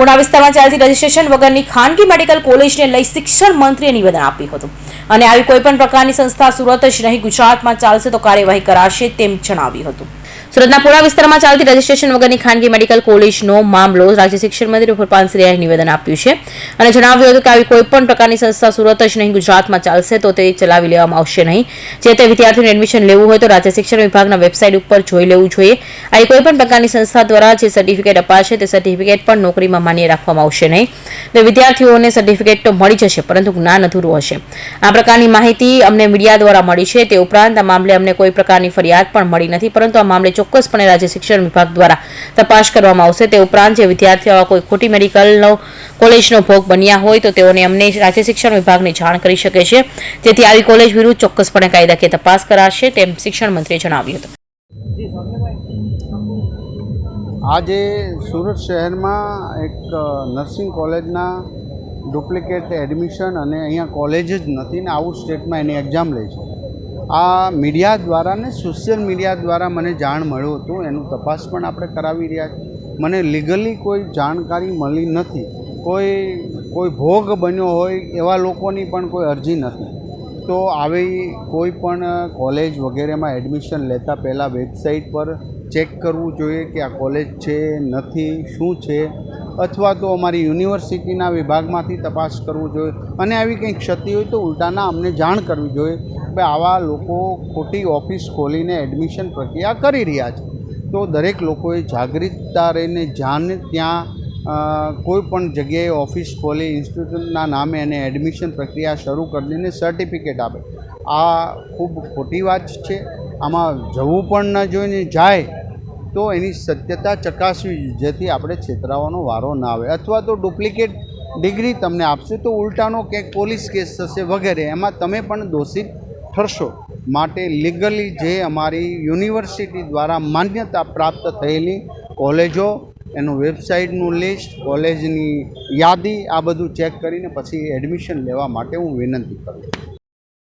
પુણા વિસ્તારમાં ચાલતી રજીસ્ટ્રેશન વગરની ખાનગી મેડિકલ કોલેજને લઈ શિક્ષણ મંત્રીએ નિવેદન આપ્યું હતું. અને આવી કોઈપણ પ્રકારની સંસ્થા સુરત જ નહીં, ગુજરાતમાં ચાલશે તો કાર્યવાહી કરાશે તેમ જણાવ્યું હતું. સુરતના પુણા વિસ્તારમાં ચાલતી રજીસ્ટ્રેશન વગરની ખાનગી મેડિકલ કોલેજનો મામલો રાજ્ય શિક્ષણ મંત્રી ઉપર નિવેદન આપ્યું છે. અને જણાવ્યું હતું કે આવી કોઈપણ પ્રકારની સંસ્થા સુરત જ નહીં, ગુજરાતમાં ચાલશે તો તે ચલાવી લેવામાં આવશે નહીં. જે તે વિદ્યાર્થીઓને એડમિશન લેવું હોય તો રાજ્ય શિક્ષણ વિભાગના વેબસાઇટ ઉપર જોઈ લેવું જોઈએ. આવી કોઈપણ પ્રકારની સંસ્થા દ્વારા જે સર્ટિફિકેટ અપાશે તે સર્ટિફિકેટ પણ નોકરીમાં માન્ય રાખવામાં આવશે નહીં. તો વિદ્યાર્થીઓને સર્ટિફિકેટ તો મળી જશે, પરંતુ જ્ઞાન અધૂરું હશે. આ પ્રકારની માહિતી અમને મીડિયા દ્વારા મળી છે. તે ઉપરાંત આ મામલે અમને કોઈ પ્રકારની ફરિયાદ પણ મળી નથી, પરંતુ આ મામલે ચોક્કસપણે રાજ્ય શિક્ષણ વિભાગ દ્વારા તપાસ કરવામાં આવશે. તે ઉપરાંત જે વિદ્યાર્થીઓ આવા કોઈ ખોટી મેડિકલનો, કોલેજનો ભોગ બન્યા હોય તો તેઓને અમને રાજ્ય શિક્ષણ વિભાગને જાણ કરી શકે છે. જેથી આવી કોલેજ વિરુદ્ધ ચોક્કસપણે કાયદાકીય તપાસ કરાશે તેમ શિક્ષણ મંત્રીએ જણાવ્યું હતું. આજે સુરત શહેરમાં એક નર્સિંગ કોલેજના ડુપ્લિકેટ એડમિશન અને અહીંયા કોલેજ જ નથી ને આવું સ્ટેટમાં એની એક્ઝામ લે છે. આ મીડિયા દ્વારા ને સોશિયલ મીડિયા દ્વારા મને જાણ મળ્યું હતું. એનું તપાસ પણ આપણે કરાવી રહ્યા છીએ. મને લીગલી કોઈ જાણકારી મળી નથી. કોઈ કોઈ ભોગ બન્યો હોય એવા લોકોની પણ કોઈ અરજી નથી. તો આવી કોઈ પણ કોલેજ વગેરેમાં એડમિશન લેતા પહેલાં વેબસાઇટ પર ચેક કરવું જોઈએ કે આ કોલેજ છે, નથી, શું છે? અથવા તો અમારી યુનિવર્સિટીના વિભાગમાંથી તપાસ કરવું જોઈએ. અને આવી કંઈ ક્ષતિ હોય તો ઉલટાના અમને જાણ કરવી જોઈએ. કે આવા લોકો ખોટી ઓફિસ ખોલીને એડમિશન પ્રક્રિયા કરી રહ્યા છે. તો દરેક લોકોએ જાગૃતતા રહીને જાને ત્યાં કોઈ પણ જગ્યાએ ઓફિસ ખોલી ઇન્સ્ટિટ્યૂટના નામે એને એડમિશન પ્રક્રિયા શરૂ કરી દઈને સર્ટિફિકેટ આપે. આ ખૂબ ખોટી વાત છે. આમાં જવું પણ ન જોઈને જાય તો એની સત્યતા ચકાસવી જેથી આપણે છેતરાવાનો વારો ના આવે. અથવા તો ડુપ્લિકેટ ડિગ્રી તમને આપશે તો ઉલટાનો ક્યાંક પોલીસ કેસ થશે વગેરે. એમાં તમે પણ દોષિત ઠરશો માટે લીગલી જે અમારી યુનિવર્સિટી દ્વારા માન્યતા પ્રાપ્ત થયેલી કોલેજો, એનું વેબસાઇટનું લિસ્ટ કોલેજની યાદી આ બધું ચેક કરીને પછી એડમિશન લેવા માટે હું વિનંતી કરું